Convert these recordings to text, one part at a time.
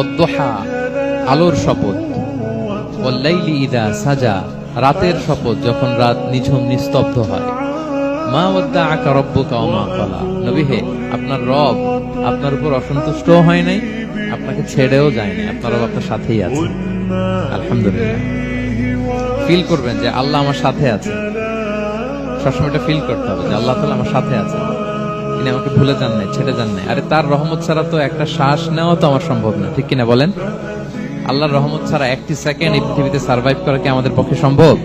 ওদ্দোহা আলোর শপথ। ওয়াল্লাইলি ইদা সাজা, রাতের শপথ যখন রাত নিঝুম নিস্তব্ধ হয়। মা ওদ্দা আকা রব্বুকা ও কলা আপনার রব আপনার উপর অসন্তুষ্টও হয় নাই, আপনাকে ছেড়েও যায় নাই, আপনার রব আপনার সাথেই আছে আলহামদুলিল্লাহ। ফিল করবেন যে আল্লাহ আমার সাথে আছে। সবসময় এটা ফিল করতে হবে যে আল্লাহ তালা আমার সাথে আছে তিনি আমাকে ভুলে যান নাই, ছেড়ে যান নাই। আরে তার রহমত ছাড়া তো একটা শ্বাস নেওয়া তো আমার সম্ভব না। ঠিক কিনা বলেন? আল্লাহর রহমত ছাড়া একটি সেকেন্ড এই পৃথিবীতে সার্ভাইভ করা কি আমাদের পক্ষে সম্ভব?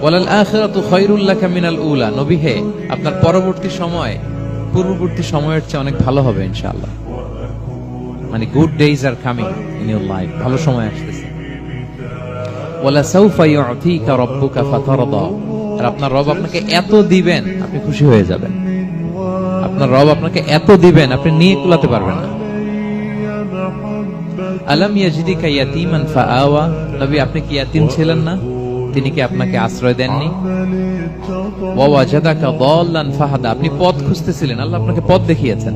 ওয়ালাল উলা। আপনার পরবর্তী সময়, পূর্ববর্তী সময়ের চেয়ে অনেক ভালো হবে ইনশাআল্লাহ। মানে good days are coming in life ভালো সময় আসতেছে। ওয়ালা সাউফা ইউতিকা রাব্বুকা ফাতারদা। আর আপনার রব আপনাকে এত দিবেন, আপনি খুশি হয়ে যাবেন। আপনার রব আপনাকে এত দিবেন, আপনি নিয়ে কুলাতে পারবেন না। ইয়াজিদিকা ইয়াতীমান ফাআওয়া? নবী, আপনি কি ইয়াতীম ছিলেন না? তিনি কি আপনাকে আশ্রয় দেননি? ওয়া ওয়াজাদাকা দাল্লান ফাহাদা। আপনি পথ খুঁজতেছিলেন, আল্লাহ আপনাকে পথ দেখিয়েছেন।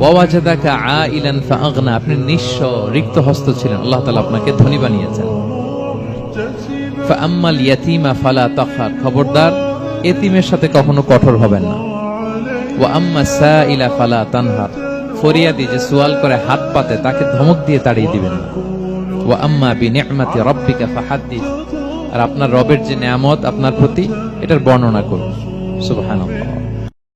ওয়া ওয়াজাদাকা আইলান ফাআগনা। আপনি নিঃস্ব রিক্ত হস্ত ছিলেন। আল্লাহ তাআলা আপনাকে ধনী বানিয়েছেন। ফাআম্মাল ইয়াতীমা ফালা তাখহার খবরদার, এতিমের সাথে কখনো কঠোর হবেন না। ওয়া আম্মা সাইলা ফালা তানহার ফরিয়াদি যে সুয়াল করে হাত পাতে, তাকে ধমক দিয়ে তাড়িয়ে দিবেন না। ওয়া আম্মা বি নি'মাতি রাব্বিকা ফাহাদ্দিস আর আপনার রবের যে নিয়ামত, আপনার প্রতি এটার বর্ণনা করুন। সুবহানাল্লাহ।